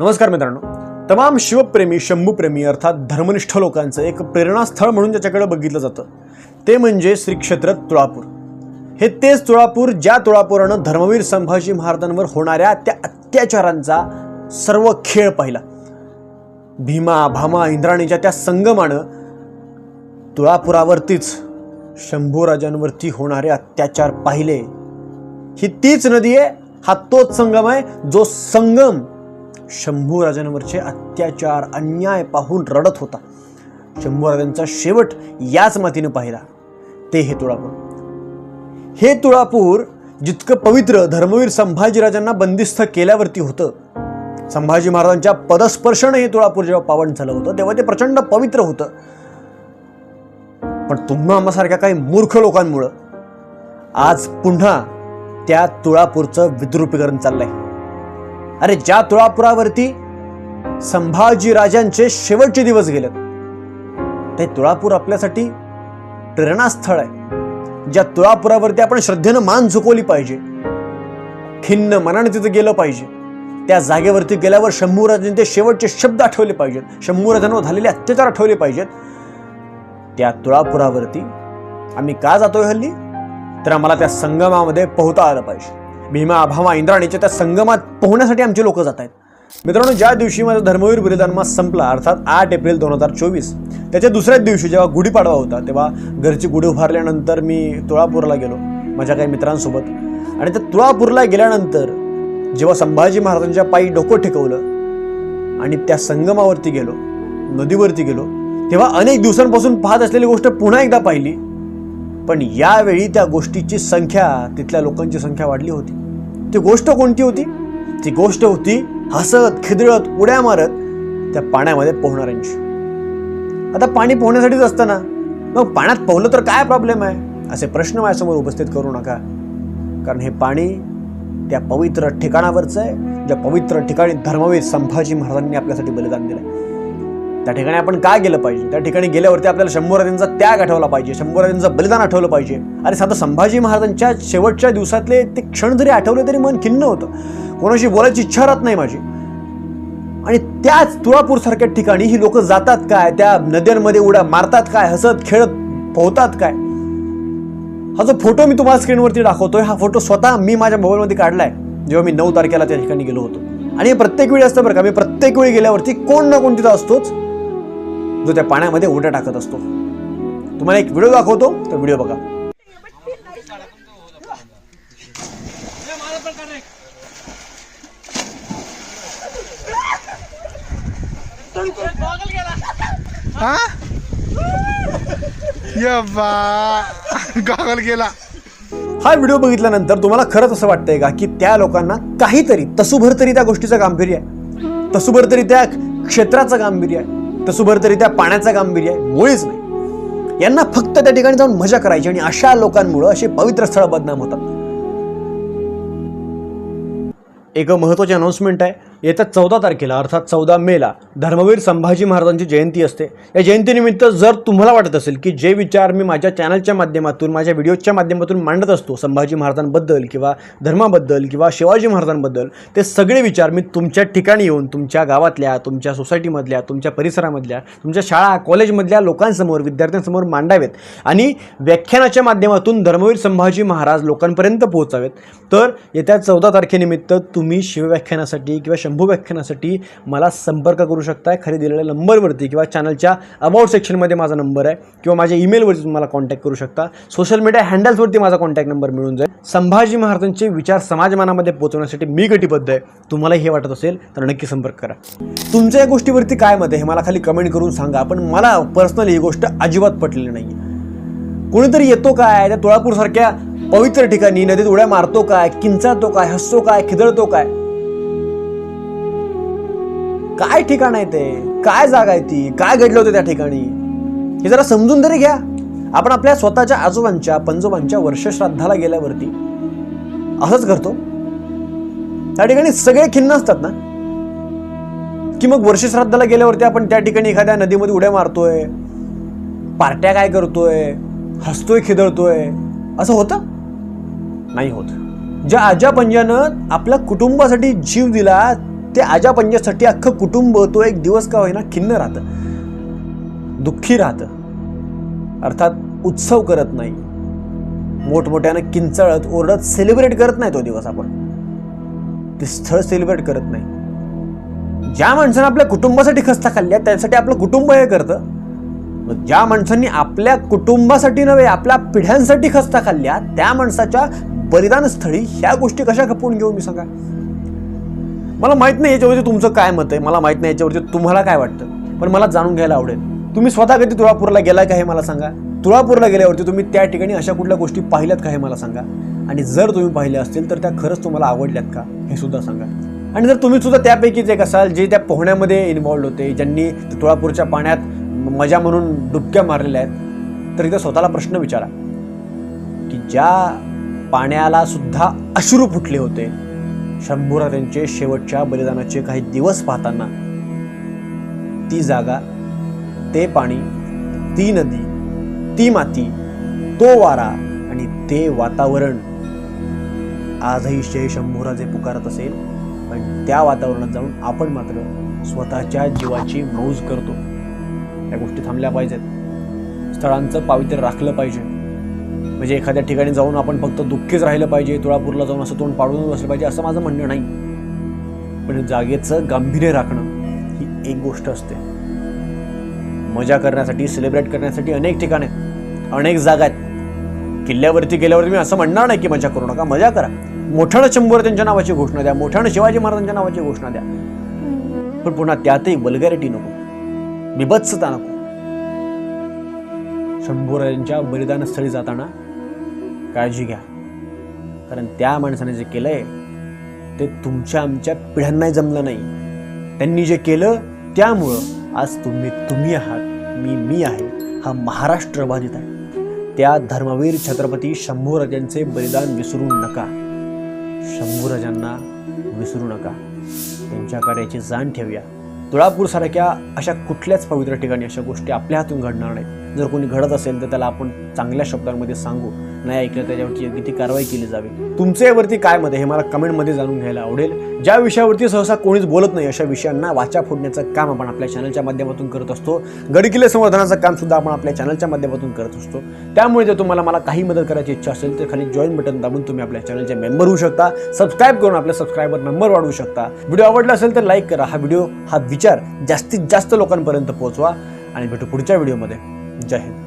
नमस्कार मित्रांनो. तमाम शिवप्रेमी शंभूप्रेमी अर्थात धर्मनिष्ठ लोकांचं एक प्रेरणास्थळ म्हणून ज्याच्याकडे बघितलं जातं ते म्हणजे श्री क्षेत्र तुळापूर. हे तेच तुळापूर ज्या तुळापुरानं धर्मवीर संभाजी महाराजांवर होणाऱ्या त्या अत्याचारांचा सर्व खेळ पाहिला. भीमा भामा इंद्राणीच्या त्या संगमानं तुळापुरावरतीच शंभूराजांवरती होणारे अत्याचार पाहिले. ही तीच नदी आहे हा तोच संगम आहे जो संगम शंभू राजांवरचे अत्याचार अन्याय पाहून रडत होता. शंभू राजांचा शेवट याच मातीनं पाहिला. ते हे तुळापूर. हे तुळापूर जितकं पवित्र धर्मवीर संभाजीराजांना बंदिस्त केल्यावरती होतं संभाजी महाराजांच्या पदस्पर्शानं हे तुळापूर जेव्हा पावन झालं होतं तेव्हा ते प्रचंड पवित्र होतं. पण तुम्हा आम्हासारख्या काही मूर्ख लोकांमुळं आज पुन्हा त्या तुळापूरचं विद्रुपीकरण चाललंय. अरे ज्या तुळापुरावरती संभाजी राजांचे शेवटचे दिवस गेलेत ते तुळापूर आपल्यासाठी प्रेरणास्थळ आहे. ज्या तुळापुरावरती आपण श्रद्धेनं मान झुकवली पाहिजे खिन्न मनाने तिथं गेलं पाहिजे त्या जागेवरती गेल्यावर शंभूराजांचे शेवटचे शब्द आठवले पाहिजेत शंभूराजांवर झालेले अत्याचार आठवले पाहिजेत. त्या तुळापुरावरती आम्ही का जातोय हल्ली? तर आम्हाला त्या संगमामध्ये पोहता आलं पाहिजे. भीमा भामा इंद्राणीच्या त्या संगमात पोहण्यासाठी आमचे लोक जात आहेत. मित्रांनो ज्या दिवशी माझा धर्मवीर बलिदानमास संपला अर्थात आठ एप्रिल दोन हजार चोवीस त्याच्या दुसऱ्याच दिवशी जेव्हा गुढीपाडवा होता तेव्हा घरची गुढी उभारल्यानंतर मी तुळापूरला गेलो माझ्या काही मित्रांसोबत. आणि त्या तुळापूरला गेल्यानंतर जेव्हा संभाजी महाराजांच्या पायी डोकं ठेवलं आणि त्या संगमावरती गेलो नदीवरती गेलो तेव्हा अनेक दिवसांपासून पाहत असलेली गोष्ट पुन्हा एकदा पाहिली. पण यावेळी त्या गोष्टीची संख्या तिथल्या लोकांची संख्या वाढली होती. ती गोष्ट कोणती होती? ती गोष्ट होती हसत खिदळत उड्या मारत त्या पाण्यामध्ये पोहणाऱ्यांची. आता पाणी पोहण्यासाठीच असतं ना? मग पाण्यात पोहलं तर काय प्रॉब्लेम आहे? असे प्रश्न माझ्यासमोर उपस्थित करू नका. कारण हे पाणी त्या पवित्र ठिकाणावरचं आहे ज्या पवित्र ठिकाणी धर्मवीर संभाजी महाराजांनी आपल्यासाठी बलिदान दिलं त्या ठिकाणी आपण काय गेलं पाहिजे? त्या ठिकाणी गेल्यावरती आपल्याला शंभूराजांचा त्याग आठवला पाहिजे शंभूराजांचं बलिदान आठवलं पाहिजे. आणि साधं संभाजी महाराजांच्या शेवटच्या दिवसातले ते क्षण जरी आठवले तरी मन खिन्न होतं. कोणाशी बोलायची इच्छा राहत नाही माझी. आणि त्याच तुळापूर सारख्या ठिकाणी ही लोक जातात काय? त्या नद्यांमध्ये उड्या मारतात काय? हसत खेळत पोहतात काय? हा जो फोटो मी तुम्हाला स्क्रीनवरती दाखवतोय हा फोटो स्वतः मी माझ्या मोबाईलमध्ये काढलाय. जेव्हा मी नऊ तारखेला त्या ठिकाणी गेलो होतो. आणि प्रत्येक वेळी असतं बरं का मी प्रत्येक वेळी गेल्यावरती कोण ना कोण तिथं असतोच. जो त्या पाण्यामध्ये उड्या टाकत असतो. तुम्हाला एक व्हिडिओ दाखवतो तो व्हिडिओ बघा. गॉगल गेला हा व्हिडिओ बघितल्यानंतर तुम्हाला खरंच असं वाटतंय का की त्या लोकांना काहीतरी तसूभर तरी त्या गोष्टीचं गांभीर्य आहे. तसूभर तरी त्या क्षेत्राचं गांभीर्य आहे. तसूभर तरी त्या पाण्याचा गांभीर्य आहे मुळीच नाही. यांना फक्त त्या ठिकाणी जाऊन मजा करायची आणि अशा लोकांमुळं असे पवित्र स्थळ बदनाम होतात. एक महत्त्वाची अनाउन्समेंट आहे येत्या चौदा तारखेला अर्थात चौदा मेला धर्मवीर संभाजी महाराजांची जयंती असते. या जयंतीनिमित्त जर तुम्हाला वाटत असेल की जे विचार मी माझ्या चॅनलच्या माध्यमातून माझ्या व्हिडिओच्या माध्यमातून मांडत असतो संभाजी महाराजांबद्दल किंवा धर्माबद्दल किंवा शिवाजी महाराजांबद्दल ते सगळे विचार मी तुमच्या ठिकाणी येऊन तुमच्या गावातल्या तुमच्या सोसायटीमधल्या तुमच्या परिसरामधल्या तुमच्या शाळा कॉलेजमधल्या लोकांसमोर विद्यार्थ्यांसमोर मांडावेत. आणि व्याख्यानाच्या माध्यमातून धर्मवीर संभाजी महाराज लोकांपर्यंत पोहोचावेत. तर येत्या चौदा तारखेनिमित्त तुम्ही शिवव्याख्यानासाठी किंवा शंभू व्याख्यानासाठी मला संपर्क करू शकताय. खाली दिलेल्या नंबरवरती किंवा चॅनलच्या अबाउट सेक्शनमध्ये माझा नंबर आहे. किंवा माझ्या ईमेलवरती तुम्हाला कॉन्टॅक्ट करू शकता. सोशल मीडिया हँडल्सवरती माझा कॉन्टॅक्ट नंबर मिळून जाईल. संभाजी महाराजांचे विचार समाजमानामध्ये पोहोचवण्यासाठी मी कटिबद्ध आहे. तुम्हाला हे वाटत असेल तर नक्की संपर्क करा. तुमच्या या गोष्टीवरती काय मत आहे हे मला खाली कमेंट करून सांगा. पण मला पर्सनली ही गोष्ट अजिबात पटलेली नाही कोणीतरी येतो काय? त्या तुळापूरसारख्या पवित्र ठिकाणी नदीत उड्या मारतो काय? किंचातो काय? हसतो काय? खिदळतो काय? काय ठिकाण आहे ते? काय जागा आहे ती? काय घडलं होतं त्या ठिकाणी? हे जरा समजून तरी घ्या. आपण आपल्या स्वतःच्या आजोबांच्या पंजोबांच्या वर्षश्राद्धाला गेल्यावरती असंच करतो त्या ठिकाणी सगळे खिन्न असतात ना? की मग वर्षश्राद्धाला गेल्यावरती आपण त्या ठिकाणी एखाद्या नदीमध्ये उड्या मारतोय पार्ट्या काय करतोय हसतोय खिदळतोय असं होतं? नाही होत. ज्या आजा पंजानं आपल्या कुटुंबासाठी जीव दिला ते आजा पंजासाठी अख्खं कुटुंब तो एक दिवस का होईना खिन्न राहतं. दुःखी राहतं. अर्थात उत्सव करत नाही. मोठमोठ्यानं किंचाळत ओरडत सेलिब्रेट करत नाही तो दिवस आपण. ते स्थळ सेलिब्रेट करत नाही. ज्या माणसानं आपल्या कुटुंबासाठी खस्ता खाल्ल्या त्यासाठी आपलं कुटुंब हे करतं. ज्या माणसांनी आपल्या कुटुंबासाठी नव्हे आपल्या पिढ्यांसाठी खस्ता खाल्ल्या त्या माणसाच्या बलिदान स्थळी ह्या गोष्टी कशा खपवून घेऊ मी सांगा? मला माहीत नाही याच्यावरती तुमचं काय मत आहे. मला माहीत नाही याच्यावरती तुम्हाला काय वाटतं. पण मला जाणून घ्यायला आवडेल. तुम्ही स्वतः कधी तुळापूरला गेलाय का हे मला सांगा. तुळापूरला गेल्यावरती तुम्ही त्या ठिकाणी अशा कुठल्या गोष्टी पाहिल्यात का हे मला सांगा. आणि जर तुम्ही पाहिल्या असतील तर त्या खरंच तुम्हाला आवडल्यात का हे सुद्धा सांगा. आणि जर तुम्ही सुद्धा त्यापैकीच एक असाल जे त्या पोहण्यामध्ये इन्व्हॉल्ड होते ज्यांनी तुळापूरच्या पाण्यात मजा म्हणून डुबक्या मारलेल्या आहेत तर इथं स्वतःला प्रश्न विचारा. की ज्या पाण्याला सुद्धा अश्रू फुटले होते शंभूराजांचे शेवटच्या बलिदानाचे काही दिवस पाहताना ती जागा ते पाणी ती नदी ती माती तो वारा आणि ते वातावरण आजही जय शंभूराजे पुकारत असेल. पण त्या वातावरणात जाऊन आपण मात्र स्वतःच्या जीवाची मौज करतो. या गोष्टी थांबल्या पाहिजेत. स्थळांचं पावित्र्य राखलं पाहिजे. म्हणजे एखाद्या ठिकाणी जाऊन आपण फक्त दुःखीच राहिलं पाहिजे तुळापूरला जाऊन असं तोंड पाडून बसलं पाहिजे असं माझं म्हणणं नाही. पण जागेचं गांभीर्य राखणं ही एक गोष्ट असते. मजा करण्यासाठी सेलिब्रेट करण्यासाठी अनेक ठिकाणे आहेत अनेक जागा आहेत. किल्ल्यावरती गेल्यावरती मी असं म्हणणार नाही की मजा करू नका मजा करा. मोठ्यानं शंभर त्यांच्या नावाची घोषणा द्या मोठ्यानं शिवाजी महाराजांच्या नावाची घोषणा द्या. पण पुन्हा त्यातही वल्गॅरिटी नको बिभत्सता नको. शंभूराजांच्या बलिदानस्थळी जाताना काळजी घ्या. कारण त्या माणसाने जे केलंय ते तुमच्या आमच्या पिढ्यांनाही जमलं नाही. त्यांनी जे केलं त्यामुळं आज तुम्ही तुम्ही आहात. मी मी आहे. हा महाराष्ट्र बाधित आहे. त्या धर्मवीर छत्रपती शंभूराजांचे बलिदान विसरू नका. शंभूराजांना विसरू नका. त्यांच्या कार्याची जाण ठेवूया. तुळापूरसारख्या अशा कुठल्याच पवित्र ठिकाणी अशा गोष्टी आपल्या हातून घडणार नाहीत. जर कोणी घडत असेल तर त्याला आपण चांगल्या शब्दांमध्ये सांगू नाही ऐकलं त्याच्यावरती योग्य ती कारवाई केली जावी. तुमच्या यावरती काय मत हे मला कमेंटमध्ये जाणून घ्यायला आवडेल. ज्या विषयावरती सहसा कोणीच बोलत नाही अशा विषयांना वाचा फोडण्याचं काम आपण आपल्या चॅनलच्या माध्यमातून करत असतो. गडकिल्ले संवर्धनाचं काम सुद्धा आपण आपल्या चॅनलच्या माध्यमातून करत असतो. त्यामुळे जर तुम्हाला मला काही मदत करायची इच्छा असेल तर खाली जॉईन बटन दाबून तुम्ही आपल्या चॅनलचे मेंबर होऊ शकता. सबस्क्राईब करून आपल्या सबस्क्रायबर मेंबर वाढवू शकता. व्हिडिओ आवडला असेल तर लाईक करा. हा व्हिडिओ हा विचार जास्तीत जास्त लोकांपर्यंत पोहोचवा. आणि भेटू पुढच्या व्हिडिओमध्ये जय हिंद.